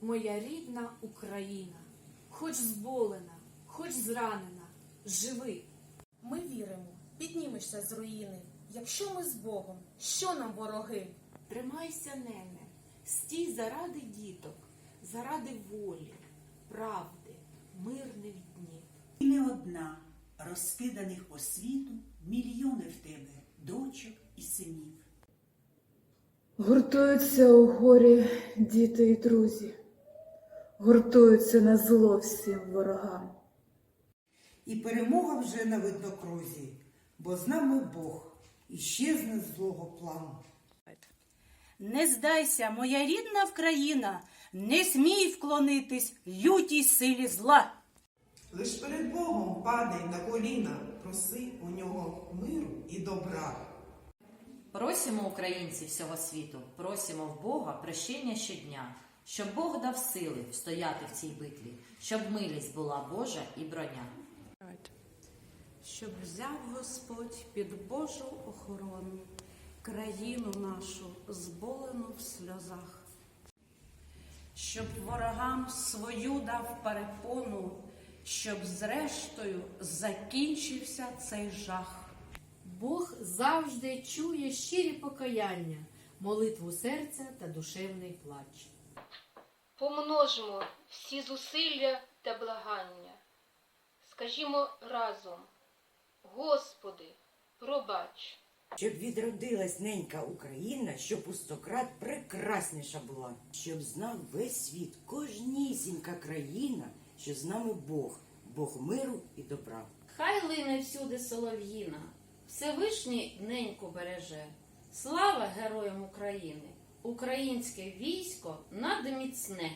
моя рідна Україна, хоч зболена, хоч зранена, живи. Ми віримо, піднімешся з руїни. Якщо ми з Богом, що нам вороги? Тримайся, нене, стій заради діток, заради волі, правди, мирних днів. І не одна, розкиданих по світу, мільйони в тебе, дочок і синів. Гуртуються у горі діти і друзі, гуртуються на зло всім ворогам. І перемога вже на виднокрузі, бо з нами Бог і щезне злого плану. Не здайся, моя рідна Вкраїна, не смій вклонитись лютій силі зла. Лиш перед Богом падай на коліна, проси у нього миру і добра. Просимо українці всього світу, просимо в Бога прощення щодня, щоб Бог дав сили встояти в цій битві, щоб милість була Божа і броня. щоб взяв Господь під Божу охорону країну нашу зболену в сльозах, щоб ворогам свою дав перепону, щоб зрештою закінчився цей жах. Завжди чує щирі покаяння, молитву серця та душевний плач. Помножимо всі зусилля та благання. Скажімо разом, Господи, пробач. Щоб відродилась ненька Україна, щоб у стократ прекрасніша була, щоб знав весь світ, кожнісінька країна, що з нами Бог, Бог миру і добра. Хай лине всюди солов'їна, Всевишній неньку береже. Слава героям України! Українське військо надміцне.